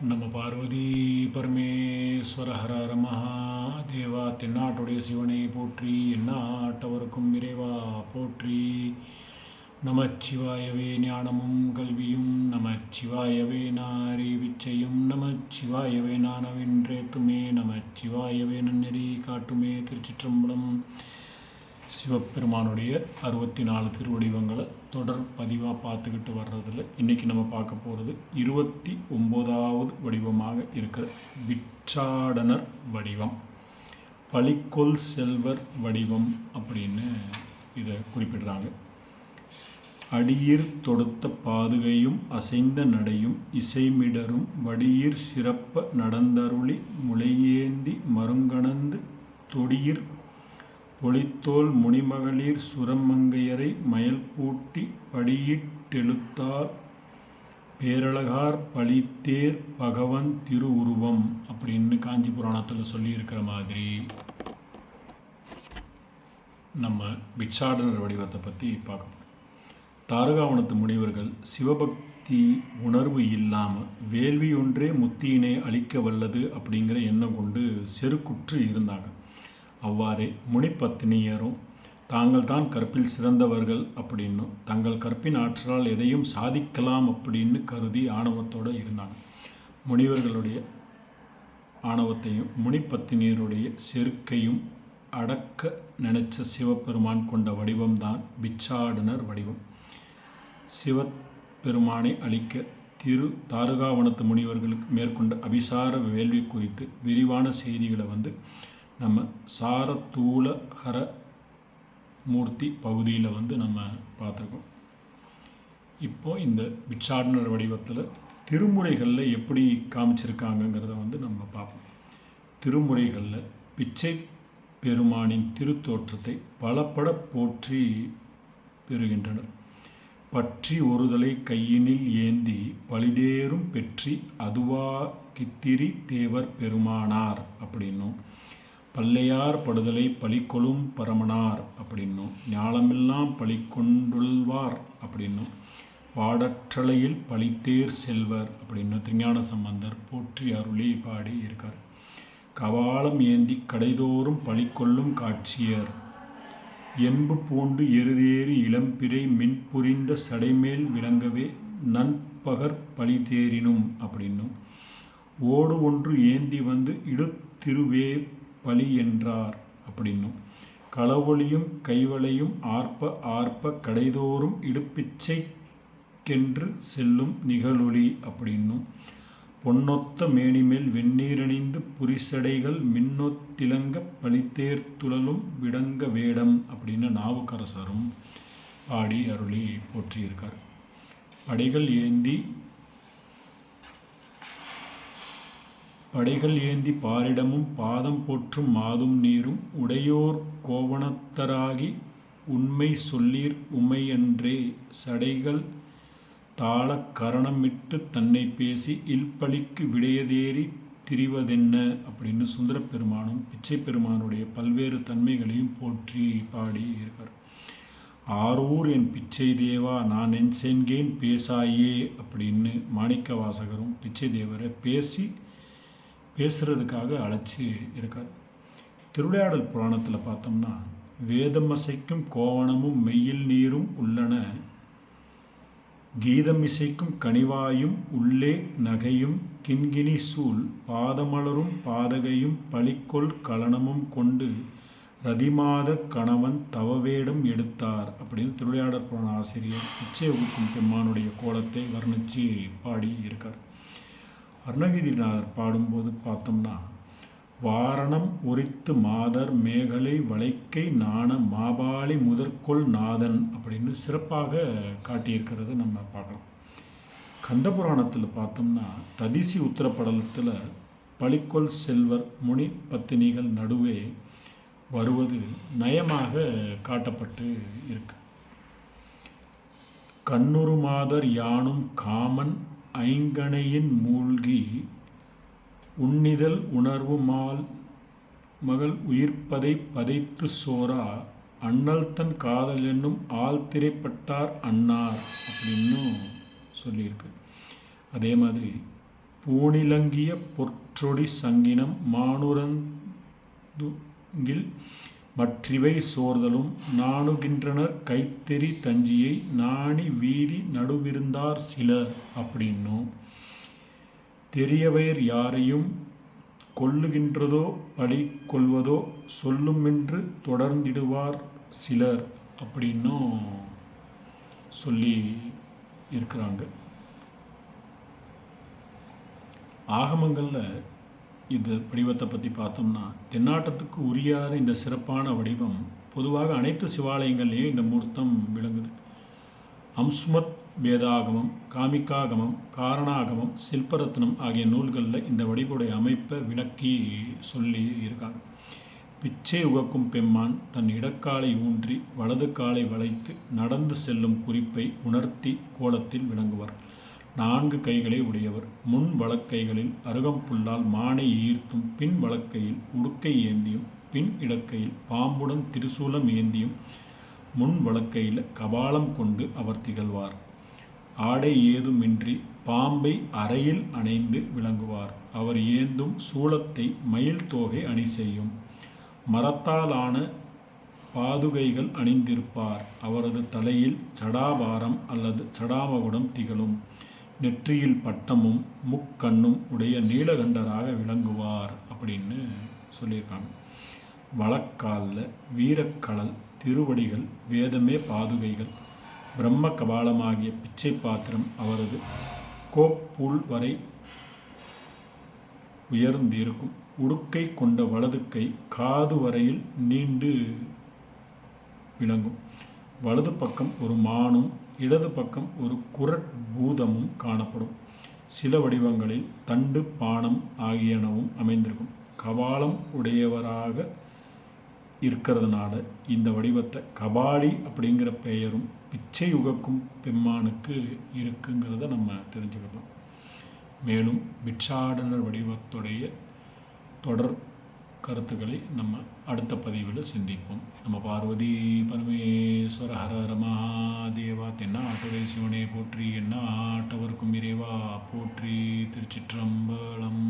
நம்ம பார்வதி பரமேஸ்வர ஹர ஹர மகாதேவா தென்னாட்டுடைய சிவனை போற்றி எந்நாட்டவருக்கும் இறைவா போற்றி. நமச்சிவாயவே ஞானமும் கல்வியும் நமச்சிவாயவே நாரி விச்சையும் நமச்சிவாயவே நானவென்றேத்துமே நமச்சிவாயவே நன்னெறி காட்டுமே திருச்சிற்றம்பலம். சிவபெருமானுடைய அறுபத்தி நாலு திருவடிவங்களை தொடர் பதிவாக பார்த்துக்கிட்டு வர்றதில் இன்றைக்கி நம்ம பார்க்க போகிறது இருபத்தி ஒம்போதாவது வடிவமாக இருக்கிற பிச்சாடனர் வடிவம் பலிக்கொல் செல்வர் வடிவம் அப்படின்னு இதை குறிப்பிடுறாங்க. அடியிர் தொடுத்த பாதுகையும் அசைந்த நடையும் இசைமிடரும் வடியிர் சிறப்ப நடந்தருளி முளையேந்தி மருங்கணந்து தொடியிற் பொழித்தோல் முனிமகளிர் சுரமங்கையரை மயல் பூட்டி படியிட்டெழுத்தால் பேரழகார் பழித்தேர் பகவன் திரு உருவம் அப்படின்னு காஞ்சி புராணத்தில் சொல்லியிருக்கிற மாதிரி நம்ம பிக்ஷாடனர் வடிவத்தை பற்றி பார்க்க போகிறோம் தாரகாவனத்து முனிவர்கள் சிவபக்தி உணர்வு இல்லாமல் வேள்வி ஒன்றே முத்தியினை அழிக்க வல்லது அப்படிங்கிற எண்ணம் கொண்டு செருக்குற்று இருந்தாங்க. அவ்வாறே முனிப்பத்தினியரும் தாங்கள் தான் கற்பில் சிறந்தவர்கள் அப்படின்னும் தங்கள் கற்பின் ஆற்றலால் எதையும் சாதிக்கலாம் அப்படின்னு கருதி ஆணவத்தோடு இருந்தாங்க. முனிவர்களுடைய ஆணவத்தையும் முனிப்பத்தினியருடைய செருக்கையும் அடக்க நினைச்ச சிவபெருமான் கொண்ட வடிவம்தான் பிச்சாடனர் வடிவம். சிவபெருமானை அளிக்க திரு தாருகாவனத்து முனிவர்களுக்கு மேற்கொண்ட அபிசார வேள்வி குறித்து விரிவான செய்திகளை வந்து நம்ம சாரத்தூலஹர மூர்த்தி பகுதியில் வந்து நம்ம பார்த்துருக்கோம். இப்போது இந்த பிட்சாடனர் வடிவத்தில் திருமுறைகளில் எப்படி காமிச்சிருக்காங்கங்கிறத வந்து நம்ம பார்ப்போம். திருமுறைகளில் பிச்சை பெருமானின் திருத்தோற்றத்தை பலப்பட போற்றி பெறுகின்றனர். பற்றி ஒருதலை கையினில் ஏந்தி பழிதேறும் பெற்றி அதுவா கித்திரி தேவர் பெருமானார் அப்படின்னும் பல்லையார் படுதலை பலிக்கொழும் பரமனார் அப்படின்னும். ஞாலமெல்லாம் பழிக்கொண்டுள்வார் அப்படின்னும். வாடற்றலையில் பழித்தேர் செல்வர் அப்படின்னு திருஞான சம்பந்தர் போற்றி அருளி பாடி இருக்கார். கவாலம் ஏந்தி கடைதோறும் பழிக்கொள்ளும் காட்சியர். எம்பு பூண்டு எருதேறி இளம்பிறை மின் புரிந்த சடைமேல் விளங்கவே நண்பகர் பழிதேறினும் அப்படின்னும். ஓடு ஒன்று ஏந்தி வந்து இடுத்திருவே பலி என்றார் அப்படின்னும். களவொளியும் கைவளையும் ஆர்ப்ப ஆர்ப்ப கடைதோறும் இடுப்பிச்சைக்கென்று செல்லும் நிகழொளி அப்படின்னும். பொன்னொத்த மேனிமேல் வெந்நீரணிந்து புரிசடைகள் மின்னொத்திலங்க பழித்தேர் துழலும் விடங்க வேடம் அப்படின்னு நாவுக்கரசரும் பாடி அருளி போற்றியிருக்கார். படைகள் ஏந்தி படைகள் ஏந்தி பாரிடமும் பாதம் போற்றும் மாதும் நீரும் உடையோர் கோவணத்தராகி உண்மை சொல்லீர் உமையன்றே. சடைகள் தாள கரணமிட்டு தன்னை பேசி இல்பழிக்கு விடையதேறி திரிவதென்ன? அப்படின்னு சுந்தர பெருமானும் பிச்சை பெருமானுடைய பல்வேறு தன்மைகளையும் போற்றி பாடி இருக்கார். ஆரூர் என் பிச்சை தேவா நான் என் சென்கேன் பேசாயே அப்படின்னு மாணிக்க வாசகரும் பிச்சை தேவரை பேசி பேசுகிறதுக்காக அழைச்சி இருக்கார். திருவிளையாடல் புராணத்தில் பார்த்தோம்னா வேதம் அசைக்கும் கோவணமும் மெய்யில் நீரும் உள்ளன. கீதம் இசைக்கும் கனிவாயும் உள்ளே நகையும் கிண்கிணி சூழ் பாதமலரும் பாதகையும் பழிக்கொள் கலனமும் கொண்டு ரதிமாத கணவன் தவவேடம் எடுத்தார் அப்படின்னு திருவிளையாடல் புராண ஆசிரியர் பிச்சை ஊக்கும் பெம்மானுடைய கோலத்தை வர்ணித்து பாடி இருக்கார் அருணகிரிநாதர் பாடும்போது பார்த்தோம்னா வாரணம் உரித்து மாதர் மேகலை வளைக்கை நாண மாபாளி முதற்கொள் நாதன் அப்படின்னு சிறப்பாக காட்டியிருக்கிறத நம்ம பார்க்கலாம். கந்தபுராணத்தில் பார்த்தோம்னா ததிசி உத்தரப்படலத்தில் பழிக்கொள் செல்வர் முனி பத்தினிகள் நடுவே வருவது நயமாக காட்டப்பட்டு இருக்கு. கண்ணுருமாதர் யானும் காமன் ஐங்கணையின் மூழ்கி உன்னிதழ் உணர்வுமால் மகள் உயிர்ப்பதை பதைத்து சோரா அண்ணல் தன் காதல் என்னும் ஆள் திரைப்பட்டார் அன்னார் அப்படின்னும் சொல்லியிருக்கு. அதே மாதிரி பூணிலங்கிய பொற்றொடி சங்கினம் மானுரந்துங்கில் மற்றிவை சோர்தலும் நாணுகின்றனர் கைத்தெறி தஞ்சியை நாணி வீதி நடுவிருந்தார் சிலர் அப்படின்னும் தெரியவையர் யாரையும் கொல்லுகின்றதோ பழி கொள்வதோ சொல்லுமென்று தொடர்ந்திடுவார் சிலர் அப்படின்னும் சொல்லி இருக்கிறாங்க. ஆகமங்களில் இந்த வடிவத்தை பற்றி பார்த்தோம்னா தென்னாட்டத்துக்கு உரியாத இந்த சிறப்பான வடிவம் பொதுவாக அனைத்து சிவாலயங்கள்லேயும் இந்த மூர்த்தம் விளங்குது. அம்ஸ்மத் வேதாகமம் காமிக்காகமம் காரணாகமம் சில்பரத்னம் ஆகிய நூல்களில் இந்த வடிவுடைய அமைப்பை விளக்கி சொல்லி இருக்காங்க. பிச்சை உகக்கும் பெம்மான் தன் இடக்காலை ஊன்றி வலது காலை வளைத்து நடந்து செல்லும் குறிப்பை உணர்த்தி கோலத்தில் விளங்குவார். நான்கு கைகளை உடையவர். முன் வழக்கைகளில் அருகம்புல்லால் மானை ஈர்த்தும் பின் வழக்கையில் உடுக்கை ஏந்தியும் பின் இடக்கையில் பாம்புடன் திரிசூலம் ஏந்தியும் முன் வழக்கையில் கபாலம் கொண்டு அவர் திகழ்வார். ஆடை ஏதுமின்றி பாம்பை அறையில் அணைந்து விளங்குவார். அவர் ஏந்தும் சூலத்தை மயில் தோகை அணி செய்யும். மரத்தாலான பாதுகைகள் அணிந்திருப்பார். அவரது தலையில் சடாபாரம் அல்லது சடாமகுடம் திகழும். நெற்றியில் பட்டமும் முக்கண்ணும் உடைய நீலகண்டராக விளங்குவார் அப்படின்னு சொல்லியிருக்காங்க. வழக்காலில் வீரக்கடல் திருவடிகள் வேதமே பாதுகைகள் பிரம்ம கபாலமாகிய பிச்சை பாத்திரம் அவரது கோப்புள் வரை உயர்ந்திருக்கும். உடுக்கை கொண்ட வலது கை காது வரையில் நீண்டு விளங்கும். வலது பக்கம் ஒரு மானும் இடது பக்கம் ஒரு குரட் பூதமும் காணப்படும். சில வடிவங்களில் தண்டு பானம் ஆகியனவும் அமைந்திருக்கும். கபாலம் உடையவராக இருக்கிறதுனால இந்த வடிவத்தை கபாலி அப்படிங்கிற பெயரும் பிச்சை உகக்கும் பெம்மானுக்கு இருக்குங்கிறத நம்ம தெரிஞ்சுக்கலாம். மேலும் பிட்சாடனர் வடிவத்துடைய தொடர் கருத்துக்களை நம்ம அடுத்த பதிவில் சிந்திப்போம். நம்ம பார்வதி பரமேஸ்வர ஹர ரமாதேவா தென்னாட்டுடை சிவனே போற்றி என்ன என்னாட்டவர்க்கும் இறைவா போற்றி திருச்சிற்றம்பலம்.